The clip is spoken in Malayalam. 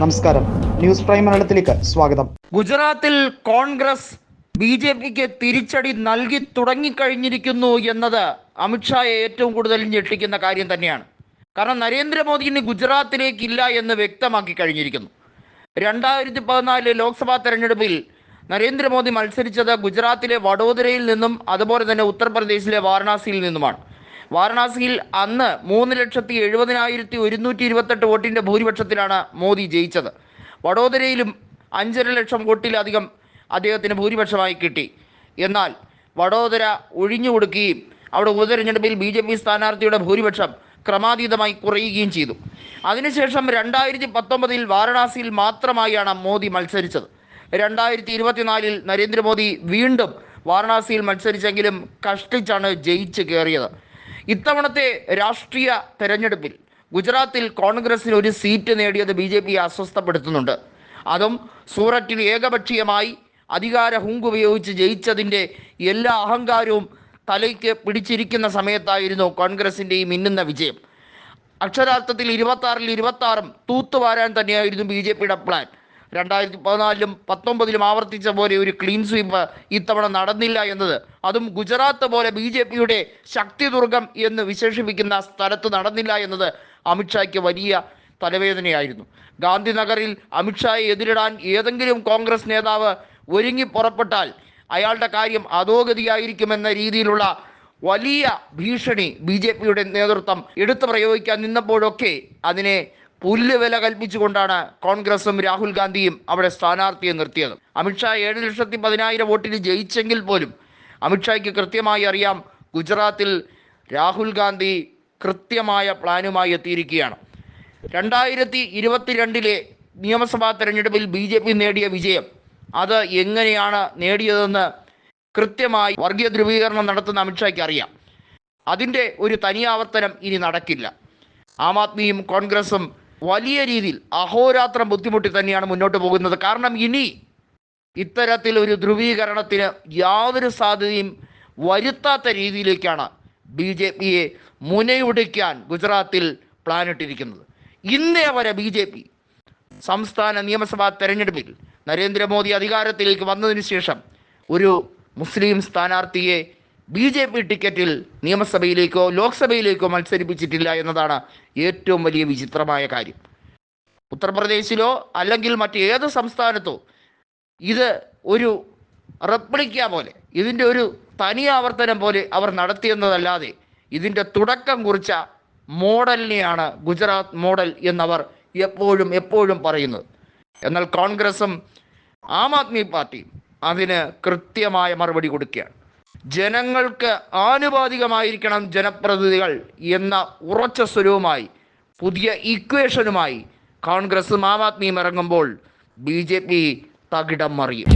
നമസ്കാരം. ന്യൂസ് പ്രൈം മലയാളത്തിലേക്ക് സ്വാഗതം. ഗുജറാത്തിൽ കോൺഗ്രസ് ബി ജെ പിക്ക് തിരിച്ചടി നൽകി തുടങ്ങിക്കഴിഞ്ഞിരിക്കുന്നു എന്നത് അമിത്ഷായെ ഏറ്റവും കൂടുതൽ ഞെട്ടിക്കുന്ന കാര്യം തന്നെയാണ്. കാരണം നരേന്ദ്രമോദി ഇനി ഗുജറാത്തിലേക്കില്ല എന്ന് വ്യക്തമാക്കി കഴിഞ്ഞിരിക്കുന്നു. രണ്ടായിരത്തി പതിനാല് ലോക്സഭാ തെരഞ്ഞെടുപ്പിൽ നരേന്ദ്രമോദി മത്സരിച്ചത് ഗുജറാത്തിലെ വഡോദരയിൽ നിന്നും അതുപോലെ തന്നെ ഉത്തർപ്രദേശിലെ വാരണാസിയിൽ നിന്നുമാണ്. വാരണാസിയിൽ അന്ന് മൂന്ന് ലക്ഷത്തി എഴുപതിനായിരത്തി ഒരുന്നൂറ്റി ഇരുപത്തെട്ട് വോട്ടിന്റെ ഭൂരിപക്ഷത്തിലാണ് മോദി ജയിച്ചത്. വഡോദരയിലും അഞ്ചര ലക്ഷം വോട്ടിലധികം അദ്ദേഹത്തിന് ഭൂരിപക്ഷമായി കിട്ടി. എന്നാൽ വഡോദര ഒഴിഞ്ഞു കൊടുക്കുകയും അവിടെ ഉപതെരഞ്ഞെടുപ്പിൽ ബി ജെ പി സ്ഥാനാർത്ഥിയുടെ ഭൂരിപക്ഷം ക്രമാതീതമായി കുറയുകയും ചെയ്തു. അതിനുശേഷം രണ്ടായിരത്തി പത്തൊമ്പതിൽ വാരണാസിയിൽ മാത്രമായാണ് മോദി മത്സരിച്ചത്. രണ്ടായിരത്തി ഇരുപത്തിനാലിൽ നരേന്ദ്രമോദി വീണ്ടും വാരണാസിയിൽ മത്സരിച്ചെങ്കിലും കഷ്ടിച്ചാണ് ജയിച്ച് കയറിയത്. ഇത്തവണത്തെ രാഷ്ട്രീയ തെരഞ്ഞെടുപ്പിൽ ഗുജറാത്തിൽ കോൺഗ്രസിന് ഒരു സീറ്റ് നേടിയത് ബി ജെ പിയെ അസ്വസ്ഥപ്പെടുത്തുന്നുണ്ട്. അതും സൂററ്റിൽ ഏകപക്ഷീയമായി അധികാര ഹുങ്കുപയോഗിച്ച് ജയിച്ചതിന്റെ എല്ലാ അഹങ്കാരവും തലയ്ക്ക് പിടിച്ചിരിക്കുന്ന സമയത്തായിരുന്നു കോൺഗ്രസിന്റെ ഈ മിന്നുന്ന വിജയം. അക്ഷരാർത്ഥത്തിൽ ഇരുപത്താറിൽ ഇരുപത്താറും തൂത്തുവാരാൻ തന്നെയായിരുന്നു ബി ജെ പിയുടെ പ്ലാൻ. രണ്ടായിരത്തി പതിനാലിലും പത്തൊമ്പതിലും ആവർത്തിച്ച പോലെ ഒരു ക്ലീൻ സ്വീപ്പ് ഇത്തവണ നടന്നില്ല എന്നത്. അതും ഗുജറാത്ത് പോലെ ബി ജെ പിയുടെ ശക്തിദുർഗം എന്ന് വിശേഷിപ്പിക്കുന്ന സ്ഥലത്ത് നടന്നില്ല എന്നത് അമിത്ഷായ്ക്ക് വലിയ തലവേദനയായിരുന്നു. ഗാന്ധിനഗറിൽ അമിത്ഷായെ എതിരിടാൻ ഏതെങ്കിലും കോൺഗ്രസ് നേതാവ് ഒരുങ്ങി പുറപ്പെട്ടാൽ അയാളുടെ കാര്യം അധോഗതിയായിരിക്കുമെന്ന രീതിയിലുള്ള വലിയ ഭീഷണി ബി ജെ പിയുടെ നേതൃത്വം എടുത്തു പ്രയോഗിക്കാൻ നിന്നപ്പോഴൊക്കെ അതിനെ പുല്ല് വില കൽപ്പിച്ചുകൊണ്ടാണ് കോൺഗ്രസും രാഹുൽ ഗാന്ധിയും അവിടെ സ്ഥാനാർത്ഥിയെ നിർത്തിയത്. അമിത്ഷാ ഏഴ് ലക്ഷത്തി പതിനായിരം വോട്ടിന് ജയിച്ചെങ്കിൽ പോലും അമിത്ഷായ്ക്ക് കൃത്യമായി അറിയാം ഗുജറാത്തിൽ രാഹുൽ ഗാന്ധി കൃത്യമായ പ്ലാനുമായി എത്തിയിരിക്കുകയാണ്. രണ്ടായിരത്തി ഇരുപത്തിരണ്ടിലെ നിയമസഭാ തെരഞ്ഞെടുപ്പിൽ ബി ജെ പി നേടിയ വിജയം അത് എങ്ങനെയാണ് നേടിയതെന്ന് കൃത്യമായി വർഗീയ ധ്രുവീകരണം നടത്തുന്ന അമിത്ഷായ്ക്ക് അറിയാം. അതിന്റെ ഒരു തനിയാവർത്തനം ഇനി നടക്കില്ല. ആം ആദ്മിയും കോൺഗ്രസും വലിയ രീതിയിൽ അഹോരാത്രം ബുദ്ധിമുട്ടി തന്നെയാണ് മുന്നോട്ട് പോകുന്നത്. കാരണം ഇനി ഇത്തരത്തിൽ ഒരു ധ്രുവീകരണത്തിന് യാതൊരു സാധ്യതയും വരുത്താത്ത രീതിയിലേക്കാണ് ബി ജെ പിയെ മുനയൊടിക്കാൻ ഗുജറാത്തിൽ പ്ലാനിട്ടിരിക്കുന്നത്. ഇന്നേ വരെ ബി ജെ പി സംസ്ഥാന നിയമസഭാ തെരഞ്ഞെടുപ്പിൽ നരേന്ദ്രമോദി അധികാരത്തിലേക്ക് വന്നതിന് ശേഷം ഒരു മുസ്ലിം സ്ഥാനാർത്ഥിയെ ബി ജെ പി ടിക്കറ്റിൽ നിയമസഭയിലേക്കോ ലോക്സഭയിലേക്കോ മത്സരിപ്പിച്ചിട്ടില്ല എന്നതാണ് ഏറ്റവും വലിയ വിചിത്രമായ കാര്യം. ഉത്തർപ്രദേശിലോ അല്ലെങ്കിൽ മറ്റേത് സംസ്ഥാനത്തോ ഇത് ഒരു റെപ്ലിക്ക പോലെ ഇതിന്റെ ഒരു തനി ആവർത്തനം പോലെ അവർ നടത്തിയെന്നതല്ലാതെ ഇതിന്റെ തുടക്കം കുറിച്ച മോഡലിനെയാണ് ഗുജറാത്ത് മോഡൽ എന്നവർ എപ്പോഴും എപ്പോഴും പറയുന്നത്. എന്നാൽ കോൺഗ്രസും ആം ആദ്മി പാർട്ടിയും അതിന് കൃത്യമായ മറുപടി കൊടുക്കുകയാണ്. ജനങ്ങൾക്ക് ആനുപാതികമായിരിക്കണം ജനപ്രതിനിധികൾ എന്ന ഉറച്ച സ്വരവുമായി പുതിയ ഇക്വേഷനുമായി കോൺഗ്രസും ആം ആദ്മിയും ഇറങ്ങുമ്പോൾ ബി ജെ പി തകിടം മറിയും.